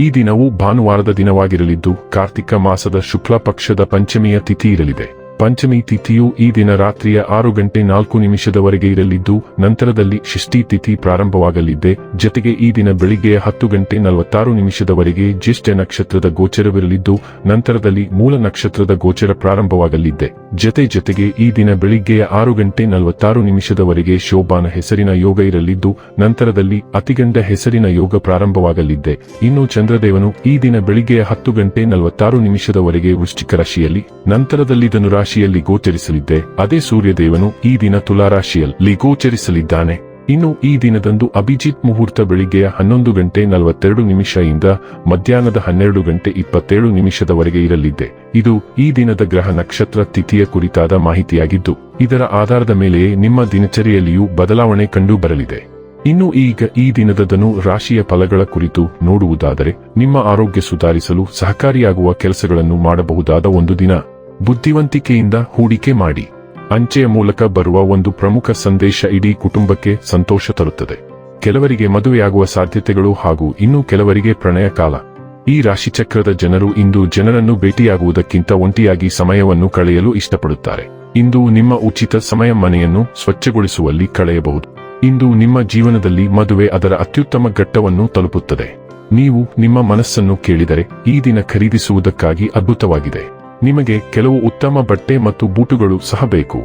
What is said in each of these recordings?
ಈ ದಿನವು ಭಾನುವಾರದ ದಿನವಾಗಿರಲಿದ್ದು ಕಾರ್ತಿಕ ಮಾಸದ ಶುಕ್ಲ ಪಕ್ಷದ ಪಂಚಮಿಯ ತಿಥಿ ಇರಲಿದೆ. ಪಂಚಮಿ ತಿಥಿಯು ಈ ದಿನ ರಾತ್ರಿಯ ಆರು ಗಂಟೆ ನಾಲ್ಕು ನಿಮಿಷದವರೆಗೆ ಇರಲಿದ್ದು, ನಂತರದಲ್ಲಿ ಷಷ್ಠಿ ತಿಥಿ ಪ್ರಾರಂಭವಾಗಲಿದೆ. ಜತೆಗೆ ಈ ದಿನ ಬೆಳಿಗ್ಗೆ ಹತ್ತು ಗಂಟೆ ನಲವತ್ತಾರು ನಿಮಿಷದವರೆಗೆ ಜ್ಯೇಷ್ಠ ನಕ್ಷತ್ರದ ಗೋಚರವಿರಲಿದ್ದು, ನಂತರದಲ್ಲಿ ಮೂಲ ನಕ್ಷತ್ರದ ಗೋಚರ ಪ್ರಾರಂಭವಾಗಲಿದೆ. ಜತೆ ಜತೆಗೆ ಈ ದಿನ ಬೆಳಿಗ್ಗೆಯ ಆರು ಗಂಟೆ ನಲವತ್ತಾರು ನಿಮಿಷದವರೆಗೆ ಶೋಭಾನ ಹೆಸರಿನ ಯೋಗ ಇರಲಿದ್ದು, ನಂತರದಲ್ಲಿ ಅತಿಗಂಡ ಹೆಸರಿನ ಯೋಗ ಪ್ರಾರಂಭವಾಗಲಿದೆ. ಇನ್ನು ಚಂದ್ರದೇವನು ಈ ದಿನ ಬೆಳಿಗ್ಗೆಯ ಹತ್ತು ಗಂಟೆ ನಲವತ್ತಾರು ನಿಮಿಷದವರೆಗೆ ವೃಶ್ಚಿಕ ರಾಶಿಯಲ್ಲಿ, ನಂತರದಲ್ಲಿ ಧನುರಾಶಿಯಲ್ಲಿ ಗೋಚರಿಸಲಿದ್ದೆ, ಅದೇ ಸೂರ್ಯದೇವನು ಈ ದಿನ ತುಲಾರಾಶಿಯಲ್ಲಿ ಗೋಚರಿಸಲಿದ್ದಾನೆ. ಇನ್ನು ಈ ದಿನದಂದು ಅಭಿಜಿತ್ ಮುಹೂರ್ತ ಬೆಳಿಗ್ಗೆಯ ಹನ್ನೊಂದು ಗಂಟೆ ನಲವತ್ತೆರಡು ನಿಮಿಷ ಇಂದ ಮಧ್ಯಾಹ್ನದ ಹನ್ನೆರಡು ಗಂಟೆ ಇಪ್ಪತ್ತೇಳು ನಿಮಿಷದವರೆಗೆ ಇರಲಿದ್ದೆ. ಇದು ಈ ದಿನದ ಗ್ರಹ ನಕ್ಷತ್ರ ತಿಥಿಯ ಕುರಿತಾದ ಮಾಹಿತಿಯಾಗಿದ್ದು, ಇದರ ಆಧಾರದ ಮೇಲೆಯೇ ನಿಮ್ಮ ದಿನಚರಿಯಲ್ಲಿಯೂ ಬದಲಾವಣೆ ಕಂಡು ಬರಲಿದೆ. ಇನ್ನು ಈಗ ಈ ದಿನದದನು ರಾಶಿಯ ಫಲಗಳ ಕುರಿತು ನೋಡುವುದಾದರೆ, ನಿಮ್ಮ ಆರೋಗ್ಯ ಸುಧಾರಿಸಲು ಸಹಕಾರಿಯಾಗುವ ಕೆಲಸಗಳನ್ನು ಮಾಡಬಹುದಾದ ಒಂದು ದಿನ. ಬುದ್ಧಿವಂತಿಕೆಯಿಂದ ಹೂಡಿಕೆ ಮಾಡಿ. ಅಂಚೆಯ ಮೂಲಕ ಬರುವ ಒಂದು ಪ್ರಮುಖ ಸಂದೇಶ ಇಡೀ ಕುಟುಂಬಕ್ಕೆ ಸಂತೋಷ ತರುತ್ತದೆ. ಕೆಲವರಿಗೆ ಮದುವೆಯಾಗುವ ಸಾಧ್ಯತೆಗಳು ಹಾಗೂ ಇನ್ನೂ ಕೆಲವರಿಗೆ ಪ್ರಣಯ ಕಾಲ. ಈ ರಾಶಿಚಕ್ರದ ಜನರು ಇಂದು ಜನರನ್ನು ಭೇಟಿಯಾಗುವುದಕ್ಕಿಂತ ಒಂಟಿಯಾಗಿ ಸಮಯವನ್ನು ಕಳೆಯಲು ಇಷ್ಟಪಡುತ್ತಾರೆ. ಇಂದು ನಿಮ್ಮ ಉಚಿತ ಸಮಯ ಮನೆಯನ್ನು ಸ್ವಚ್ಛಗೊಳಿಸುವಲ್ಲಿ ಕಳೆಯಬಹುದು. ಇಂದು ನಿಮ್ಮ ಜೀವನದಲ್ಲಿ ಮದುವೆ ಅದರ ಅತ್ಯುತ್ತಮ ಘಟ್ಟವನ್ನು ತಲುಪುತ್ತದೆ. ನೀವು ನಿಮ್ಮ ಮನಸ್ಸನ್ನು ಕೇಳಿದರೆ ಈ ದಿನ ಖರೀದಿಸುವುದಕ್ಕಾಗಿ ಅದ್ಭುತವಾಗಿದೆ. ನಿಮಗೆ ಕೆಲವು ಉತ್ತಮ ಬಟ್ಟೆ ಮತ್ತು ಬೂಟುಗಳು ಸಹ ಬೇಕು.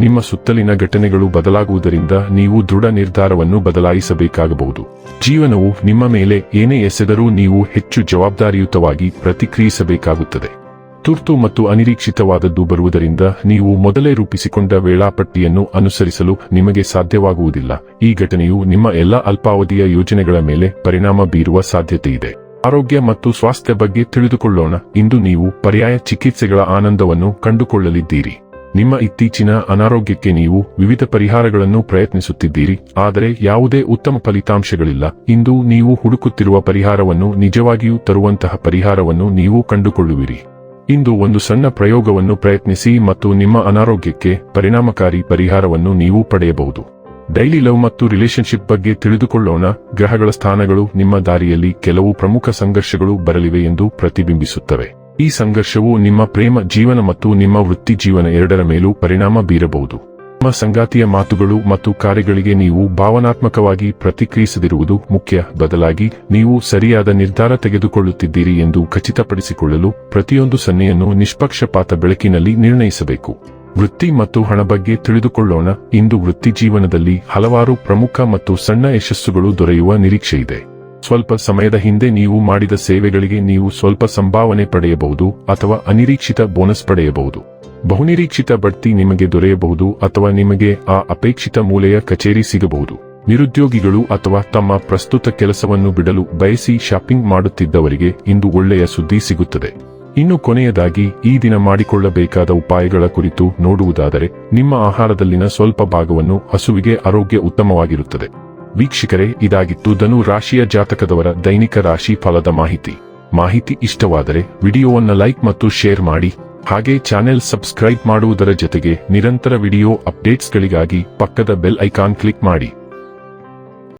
ನಿಮ್ಮ ಸುತ್ತಲಿನ ಘಟನೆಗಳು ಬದಲಾಗುವುದರಿಂದ ನೀವು ದೃಢ ನಿರ್ಧಾರವನ್ನು ಬದಲಾಯಿಸಬೇಕಾಗಬಹುದು. ಜೀವನವು ನಿಮ್ಮ ಮೇಲೆ ಏನೇ ಎಸೆದರೂ ನೀವು ಹೆಚ್ಚು ಜವಾಬ್ದಾರಿಯುತವಾಗಿ ಪ್ರತಿಕ್ರಿಯಿಸಬೇಕಾಗುತ್ತದೆ. ತುರ್ತು ಮತ್ತು ಅನಿರೀಕ್ಷಿತವಾದದ್ದು ಬರುವುದರಿಂದ ನೀವು ಮೊದಲೇ ರೂಪಿಸಿಕೊಂಡ ವೇಳಾಪಟ್ಟಿಯನ್ನು ಅನುಸರಿಸಲು ನಿಮಗೆ ಸಾಧ್ಯವಾಗುವುದಿಲ್ಲ. ಈ ಘಟನೆಯು ನಿಮ್ಮ ಎಲ್ಲ ಅಲ್ಪಾವಧಿಯ ಯೋಜನೆಗಳ ಮೇಲೆ ಪರಿಣಾಮ ಬೀರುವ ಸಾಧ್ಯತೆಯಿದೆ. ಆರೋಗ್ಯ ಮತ್ತು ಸ್ವಾಸ್ಥ್ಯ ಬಗ್ಗೆ ತಿಳಿದುಕೊಳ್ಳೋಣ. ಇಂದು ನೀವು ಪರ್ಯಾಯ ಚಿಕಿತ್ಸೆಗಳ ಆನಂದವನ್ನು ಕಂಡುಕೊಳ್ಳಲಿದ್ದೀರಿ. ನಿಮ್ಮ ಇತ್ತೀಚಿನ ಅನಾರೋಗ್ಯಕ್ಕೆ ನೀವು ವಿವಿಧ ಪರಿಹಾರಗಳನ್ನು ಪ್ರಯತ್ನಿಸುತ್ತಿದ್ದೀರಿ. ಆದರೆ ಯಾವುದೇ ಉತ್ತಮ ಫಲಿತಾಂಶಗಳಿಲ್ಲ. ಇಂದು ನೀವು ಹುಡುಕುತ್ತಿರುವ ಪರಿಹಾರವನ್ನು ನಿಜವಾಗಿಯೂ ತರುವಂತಹ ಪರಿಹಾರವನ್ನು ನೀವು ಕಂಡುಕೊಳ್ಳುವಿರಿ. ಇಂದು ಒಂದು ಸಣ್ಣ ಪ್ರಯೋಗವನ್ನು ಪ್ರಯತ್ನಿಸಿ ಮತ್ತು ನಿಮ್ಮ ಅನಾರೋಗ್ಯಕ್ಕೆ ಪರಿಣಾಮಕಾರಿ ಪರಿಹಾರವನ್ನು ನೀವು ಪಡೆಯಬಹುದು. ಡೈಲಿ ಲವ್ ಮತ್ತು ರಿಲೇಶನ್ಶಿಪ್ ಬಗ್ಗೆ ತಿಳಿದುಕೊಳ್ಳೋಣ. ಗ್ರಹಗಳ ಸ್ಥಾನಗಳು ನಿಮ್ಮ ದಾರಿಯಲ್ಲಿ ಕೆಲವು ಪ್ರಮುಖ ಸಂಘರ್ಷಗಳು ಬರಲಿವೆ ಎಂದು ಪ್ರತಿಬಿಂಬಿಸುತ್ತವೆ. ಈ ಸಂಘರ್ಷವು ನಿಮ್ಮ ಪ್ರೇಮ ಜೀವನ ಮತ್ತು ನಿಮ್ಮ ವೃತ್ತಿ ಜೀವನ ಎರಡರ ಮೇಲೂ ಪರಿಣಾಮ ಬೀರಬಹುದು. ನಿಮ್ಮ ಸಂಗಾತಿಯ ಮಾತುಗಳು ಮತ್ತು ಕಾರ್ಯಗಳಿಗೆ ನೀವು ಭಾವನಾತ್ಮಕವಾಗಿ ಪ್ರತಿಕ್ರಿಯಿಸದಿರುವುದು ಮುಖ್ಯ. ಬದಲಾಗಿ, ನೀವು ಸರಿಯಾದ ನಿರ್ಧಾರ ತೆಗೆದುಕೊಳ್ಳುತ್ತಿದ್ದೀರಿ ಎಂದು ಖಚಿತಪಡಿಸಿಕೊಳ್ಳಲು ಪ್ರತಿಯೊಂದು ಸನ್ನೆಯನ್ನು ನಿಷ್ಪಕ್ಷಪಾತ ಬೆಳಕಿನಲ್ಲಿ ನಿರ್ಣಯಿಸಬೇಕು. ವೃತ್ತಿ ಮತ್ತು ಹಣ ಬಗ್ಗೆ ತಿಳಿದುಕೊಳ್ಳೋಣ. ಇಂದು ವೃತ್ತಿ ಜೀವನದಲ್ಲಿ ಹಲವಾರು ಪ್ರಮುಖ ಮತ್ತು ಸಣ್ಣ ಯಶಸ್ಸುಗಳು ದೊರೆಯುವ ನಿರೀಕ್ಷೆಯಿದೆ ಸ್ವಲ್ಪ ಸಮಯದ ಹಿಂದೆ ನೀವು ಮಾಡಿದ ಸೇವೆಗಳಿಗೆ ನೀವು ಸ್ವಲ್ಪ ಸಂಭಾವನೆ ಪಡೆಯಬಹುದು ಅಥವಾ ಅನಿರೀಕ್ಷಿತ ಬೋನಸ್ ಪಡೆಯಬಹುದು. ಬಹುನಿರೀಕ್ಷಿತ ಬಡ್ತಿ ನಿಮಗೆ ದೊರೆಯಬಹುದು ಅಥವಾ ನಿಮಗೆ ಆ ಅಪೇಕ್ಷಿತ ಮೂಲೆಯ ಕಚೇರಿ ಸಿಗಬಹುದು. ನಿರುದ್ಯೋಗಿಗಳು ಅಥವಾ ತಮ್ಮ ಪ್ರಸ್ತುತ ಕೆಲಸವನ್ನು ಬಿಡಲು ಬಯಸಿ ಶಾಪಿಂಗ್ ಮಾಡುತ್ತಿದ್ದವರಿಗೆ ಇಂದು ಒಳ್ಳೆಯ ಸುದ್ದಿ ಸಿಗುತ್ತದೆ. ಇನ್ನು ಕೊನೆಯದಾಗಿ ಈ ದಿನ ಮಾಡಿಕೊಳ್ಳಬೇಕಾದ ಉಪಾಯಗಳ ಕುರಿತು ನೋಡುವುದಾದರೆ, ನಿಮ್ಮ ಆಹಾರದಲ್ಲಿನ ಸ್ವಲ್ಪ ಭಾಗವನ್ನು ಹಸುವಿಗೆ ಆರೋಗ್ಯ ಉತ್ತಮವಾಗಿರುತ್ತದೆ. ವೀಕ್ಷಕರೇ, ಇದಾಗಿತ್ತು ಧನು ರಾಶಿಯ ಜಾತಕದವರ ದೈನಿಕ ರಾಶಿ ಫಲದ ಮಾಹಿತಿ. ಮಾಹಿತಿ ಇಷ್ಟವಾದರೆ ವಿಡಿಯೋವನ್ನು ಲೈಕ್ ಮತ್ತು ಶೇರ್ ಮಾಡಿ, ಹಾಗೆ ಚಾನೆಲ್ ಸಬ್ಸ್ಕ್ರೈಬ್ ಮಾಡುವುದರ ಜೊತೆಗೆ ನಿರಂತರ ವಿಡಿಯೋ ಅಪ್ಡೇಟ್ಸ್ಗಳಿಗಾಗಿ ಪಕ್ಕದ ಬೆಲ್ ಐಕಾನ್ ಕ್ಲಿಕ್ ಮಾಡಿ.